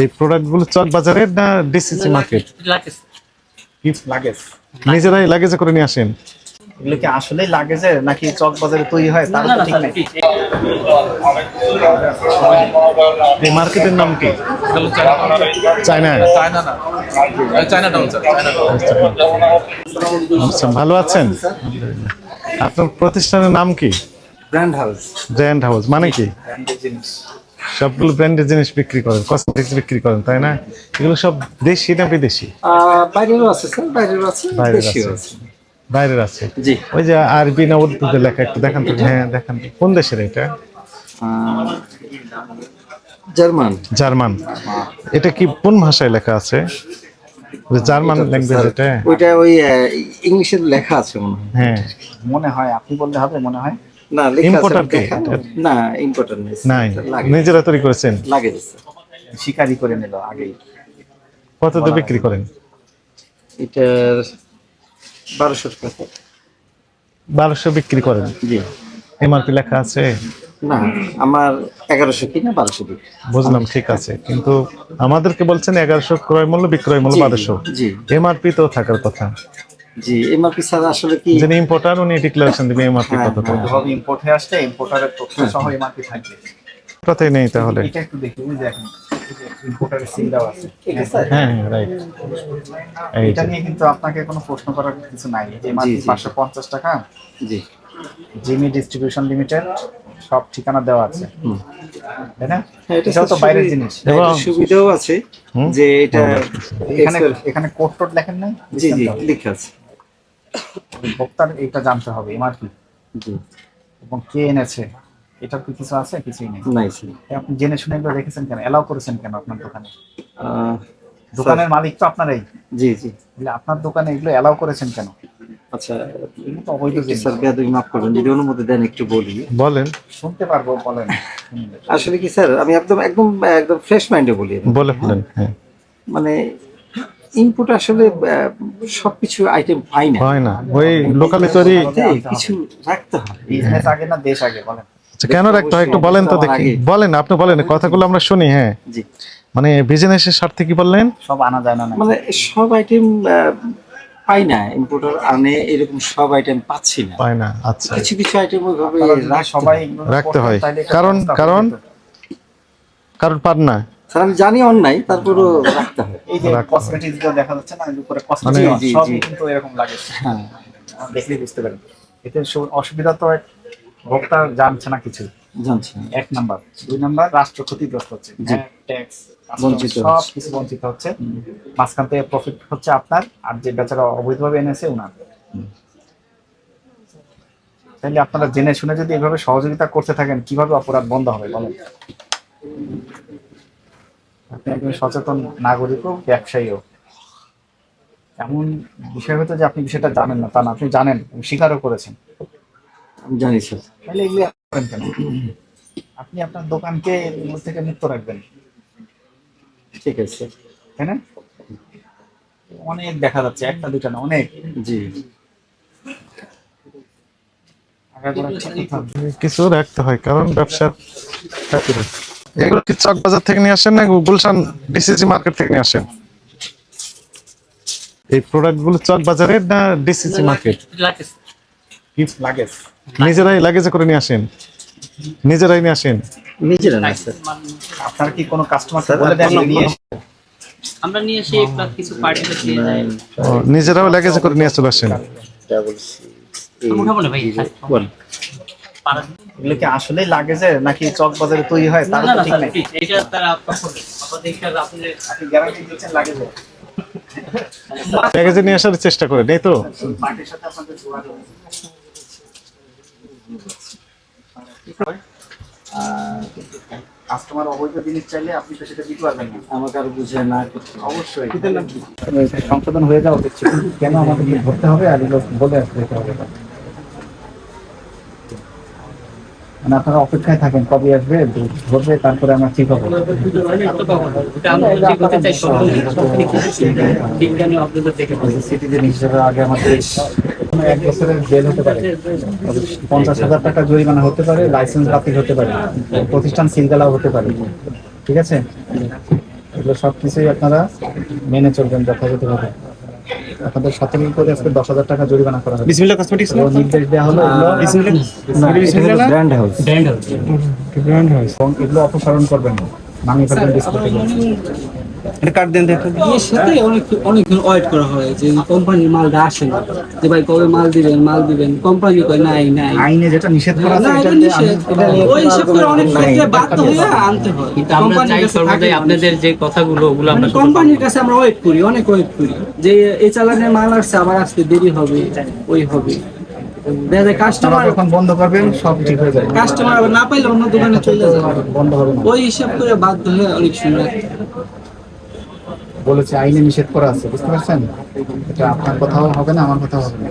এই প্রোডাক্টগুলো চক বাজারের না ডিসিসি মার্কেট লাগেজ লাগেজ নিজেরাই লাগেজে করে নিয়ে আসেন। এগুলো কি আসলেই লাগেজের নাকি চক বাজারে তৈরি হয়? তার তো ঠিক নেই। এই মার্কেটের নাম কি? চায়না চায়না না। China town sir China town আচ্ছা ভালো আছেন? আপনার প্রতিষ্ঠানের নাম কি? ব্র্যান্ড হাউস ব্র্যান্ড হাউস মানে কি? সবগুলো ব্র্যান্ডের জিনিস বিক্রি করেন কসমেটিক্স বিক্রি করেন তাই না? এগুলো সব দেশি না বিদেশি? বাইরেরও আছে স্যার বাইরেরও আছে বাইরের আছে। বাইরের আছে? জি। ওই যে আরবি না উর্দুতে লেখা একটু দেখান তো। হ্যাঁ দেখান কোন দেশের এটা? জার্মান। জার্মান। এটা কি কোন ভাষায় লেখা আছে? জার্মান ল্যাঙ্গুয়েজ এটা? ওইটা ওই আহ, ইংলিশের লেখা আছে মনে হয়। হ্যাঁ। মনে হয় আপনি বললে হবে মনে হয়। না লেখা আছে Importer কি? দেখা- না ইম্পোর্টার নাই নিজেরা তৈরি করেছেন? লাগে শিকারি করে নিল আগেই। কত দিয়ে বিক্রি করেন? এটার বারোশো টাকা। বারোশো বিক্রি করেন? জি। এমআরপি লেখা আছে? না আমার এগারোশো কিনা বারোশো বুঝলাম ঠিক আছে। কিন্তু আমাদেরকে বলছেন এগারোশো ক্রয় মূল্য বিক্রয় মূল্য বারোশো। এমআরপি তো থাকার কথা। জি এমআরপি স্যার আসলে কি যিনি ইম্পোর্টার উনি ডিক্লারেশন দিবে এমআরপি কত ভাবে ইম্পোর্ট হয়ে আসলে ইম্পোর্টারের তথ্য সহ এমআরপি থাকবে। কথাই নেই তাহলে। এটা একটু দেখেন ইম্পোর্টারের সিল দেওয়া আছে। হ্যাঁ হ্যাঁ রাইট এটা যে। নিয়ে কিন্তু আপনাকে কোনো প্রশ্ন করার কিছু নাই। এমআরপি জি। পাঁচশো পঞ্চাশ টাকা। জি। জিমি ডিস্ট্রিবিউশন লিমিটেড সব ঠিকানা দেওয়া আছে। তাই না? হ্যাঁ, এটাও তো বাইরের জিনিস। সুবিধাও আছে যে এটা এখানে এখানে কোড টোড লেখেন নাই? জি জি লেখা আছে। ভোক্তার এটা জানতে হবে এমআরপি। জি। এবং কে এনেছে এটা কি কিছু আছে? কিছুই নেই। নাই আপনি জেনে শুনে এগুলো রেখেছেন কেন? এলাও করেছেন কেন আপনার দোকানে? আহ, দোকানের মালিক তো আপনারাই। জি জি। তাহলে আপনার দোকানে এগুলো এলাও করেছেন কেন? আচ্ছা এগুলো তো অবৈধ একটু জিনিস। স্যার বেয়াদবি মাফ করবেন যদি অনুমতি দেন একটু বলি। বলেন। শুনতে পারব বলেন। আসলে কি স্যার আমি একদম একদম একদম ফ্রেশ মাইন্ডে বলি। বলে ফেলেন হ্যাঁ। মানে ইনপুট আসলে সবকিছু আইটেম পাই না। হয় না। ওই লোকালে তৈরি কিছু রাখতে হবে। বিজনেস আগে না দেশ আগে বলেন। আচ্ছা, কেন রাখতে হয়? একটু বলেন তো দেখি। বলেন আপনি বলেন কথাগুলো আমরা শুনি হ্যাঁ। জি। মানে বিজনেসের স্বার্থে কি বললেন? সব আনা যায় না মানে সব আইটেম পাই না। ইম্পোর্টার আনে এরকম সব আইটেম পাচ্ছি না। পায় না আচ্ছা। কিছু কিছু আইটেম ওইভাবে রাখতে সবাই হয়। রাখতে হয়। কারণ- কারণ? হয়ে। কারণ পান না। স্যার আমি জানি অন্যায় তারপরও রাখতে হয় এই যে। কসমেটিক্সগুলো দেখা যাচ্ছে না উপরে মানে- কসমেটিক্স সবই জি। কিন্তু এরকম লাগে। হ্যাঁ। দেখলেই বুঝতে পারেন এতে অসুবিধা তো এক ভোক্তা জানছে না কিছু। জানছি এক নাম্বার। দুই নাম্বার রাষ্ট্র ক্ষতিগ্রস্ত হচ্ছে। ট্যাক্স বঞ্চিত সব হচ্ছে। কিছু বঞ্চিত হচ্ছে। মাঝখান থেকে প্রফিট হচ্ছে আপনার আর যে বেচারা অবৈধভাবে এনেছে উনার। তাহলে আপনারা জেনে শুনে যদি এভাবে সহযোগিতা করতে থাকেন কীভাবে অপরাধ বন্ধ হবে বলেন? আপনি একজন সচেতন নাগরিক নাগরিকও ব্যবসায়ীও এমন বিষয় হতো যে আপনি বিষয়টা জানেন না তা না আপনি জানেন এবং স্বীকারও করেছেন। আমি জানি স্যার। তাহলে এগুলো করেন কেন? আপনি আপনার দোকানকে এগুলো থেকে মুক্ত রাখবেন। ঠিক আছে তাই না? অনেক দেখা যাচ্ছে একটা দুটা না অনেক। জি। ঠিক কিছু রাখতে হয় কারণ ব্যবসার খাতিরে এগুলো কি চক বাজার থেকে নিয়ে আসেন না গুলশান ডিসিসি মার্কেট থেকে নিয়ে আসেন? এই প্রোডাক্টগুলো চক বাজারের না ডিসিসি মার্কেট লাগেজ লাগেজ নিজেরাই লাগেজে করে নিয়ে আসেন। নিজেরাই নিয়ে আসেন। নিজেরা না স্যার। আপনার কি কোনো কাস্টমার বলে দেন নিয়ে আমরা নিয়ে এসে প্লাস কিছু পার্টিতে দিয়ে যাই নিজেরাও লাগেজে করে নিয়ে চলে আসেন। ভাই? এগুলো কি আসলেই নাকি চক বাজারে তৈরি হয়? তার তো ঠিক নেই। এটা তারা আপনি আপনি গ্যারান্টি দিচ্ছেন লাগেজে লাগেজে নিয়ে আসার চেষ্টা করেন এই তো? পার্টির সাথে আপনাদের যোগাযোগ আছে। কাস্টমার অবৈধ জিনিস চাইলে আপনি তো সেটা দিতে পারবেন না। আমাকে আর বুঝে না অবশ্যই। সংশোধন হয়ে যাওয়া উচিত। কেন আমাদেরকে ধরতে হবে? আর এগুলো বলে আসতে হবে। মানে আপনারা অপেক্ষায় থাকেন কবে আসবে ধরবে তারপরে আমরা ঠিক হবে। সিটিজেন হিসেবে আগে আমাদের এক বছরের জেল হতে পারে। পঞ্চাশ হাজার টাকা জরিমানা হতে পারে লাইসেন্স বাতিল হতে পারে প্রতিষ্ঠান সিলগালাও হতে পারে। ঠিক আছে? এগুলো সব কিছুই আপনারা মেনে চলবেন যথাযথভাবে। আপনাদের সাথে করে আজকে দশ হাজার টাকা জরিমানা করা হবে বিসমিল্লাহ কসমেটিক্স নির্দেশ দেওয়া হলো এগুলো brand house brand house brand house এবং এগুলো অপসারণ করবেন না। ভাঙিয়ে ফেলবেন ডিসপ্লে থেকে এটা কার্ড দেন দেখো এর সাথে অনেক অনেকক্ষণ ওয়েট করা হয় যে কোম্পানির মালটা আসে না। যে ভাই কবে মাল দিবেন মাল দিবেন। কোম্পানি কয় নাই নাই। আইনে যেটা নিষেধ করা আছে এটা এটা দিয়ে আমি নিষেধ। ওই হিসাব করে অনেক ক্ষেত্রে বাধ্য হয়ে আনতে হয়। কিন্তু আমরা চাই সর্বদাই আপনাদের যে কথাগুলো ওগুলো মানে আমরা কোম্পানির কাছে আমরা ওয়েট করি অনেক ওয়েট করি। যে এই চালানের মাল আসছে আবার আসতে দেরি হবে ওই হবে। দেখা কাস্টমার যখন বন্ধ করবেন সব ঠিক হয়ে যাবে। কাস্টমার আবার না পাইলে অন্য দোকানে চলে যাবে। বন্ধ হবে ওই হিসাব করে বাধ্য হয়ে অনেক সময় বলেছে, আইনে নিষেধ করা আছে, বুঝতে পারছেন? এটা আপনার কথাও হবে না, আমার কথাও হবে না।